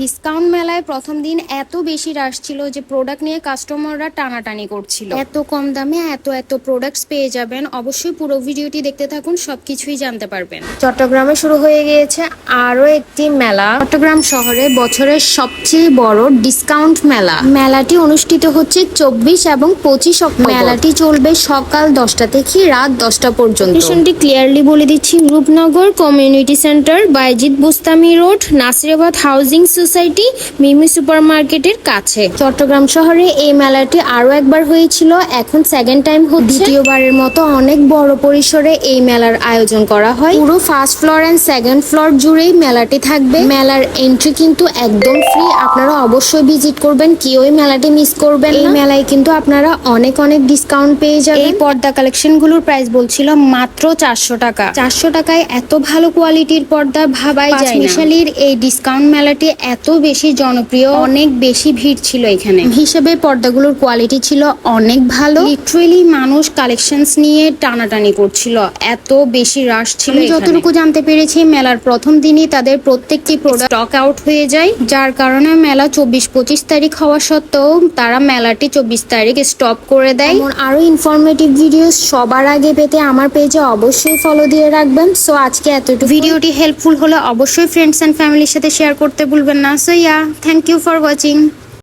Discount মেলায় প্রথম দিন এত বেশি রাশ ছিল যে প্রোডাক্ট নিয়ে কাস্টমাররা টানাটানি করছিল। এত কম দামে এত এত প্রোডাক্টস পেয়ে যাবেন, অবশ্যই পুরো ভিডিওটি দেখতে থাকুন, সবকিছুই জানতে পারবেন। চট্টগ্রামে শুরু হয়ে গিয়েছে আরও একটি মেলা। চট্টগ্রাম শহরে বছরের সবচেয়ে বড় ডিসকাউন্ট মেলা। মেলাটি অনুষ্ঠিত হচ্ছে চব্বিশ এবং পঁচিশ মেলাটি চলবে সকাল দশটা থেকে রাত দশটা পর্যন্ত। লোকেশনটি ক্লিয়ারলি বলে দিচ্ছি। Rupnagar community centre Bayazid Bostami road Nasirabad housing society Mimi super মার্কেটের কাছে। চট্টগ্রাম শহরে এই মেলাটি আরও একবার হয়েছিল। এখন সেকেন্ড টাইম দ্বিতীয়বারের মতো অনেক বড় পরিসরে এই মেলার আয়োজন করা হয়। পুরো first floor and second floor জুড়েই মেলাটি থাকবে। মেলার এন্ট্রি কিন্তু একদম ফ্রি আপনারা অবশ্যই ভিজিট করবেন। কেউই মেলাটি মিস করবেন এই মেলায় কিন্তু আপনারা অনেক অনেক ডিসকাউন্ট পেয়ে যাবেন। এই পর্দা কালেকশনগুলোর প্রাইস বলছিল মাত্র চারশো টাকা। চারশো টাকায় এত ভালো কোয়ালিটির পর্দা ভাবাই যায় না। পাঁচমিশালির এই ডিসকাউন্ট মেলাটি এত বেশি জনপ্রিয় অনেক বেশি ভিড় ছিল এখানে। হিসেবে পর্দাগুলোর কোয়ালিটি ছিল অনেক ভালো। লিটারেলি মানুষ কালেকশনস নিয়ে টানাটানি করছিল। এত বেশি রাশ ছিল যতটুকু জানতে পেরেছি মেলার প্রথম দিনই তাদের প্রত্যেকটি প্রোডাক্ট স্টক আউট হয়ে যায়। যার কারণে মেলা চব্বিশ পঁচিশ তারিখ হওয়া সত্ত্বেও তারা মেলাটি চব্বিশ তারিখ স্টপ করে দেয়। এমন আরও ইনফরমেটিভ ভিডিও সবার আগে পেতে আমার পেজে অবশ্যই ফলো দিয়ে রাখবেন। সো আজকে এতটুকু ভিডিওটি হেল্পফুল হলে অবশ্যই ফ্রেন্ডস অ্যান্ড ফ্যামিলির সাথে শেয়ার করতে ভুলবেন না। So yeah thank you for watching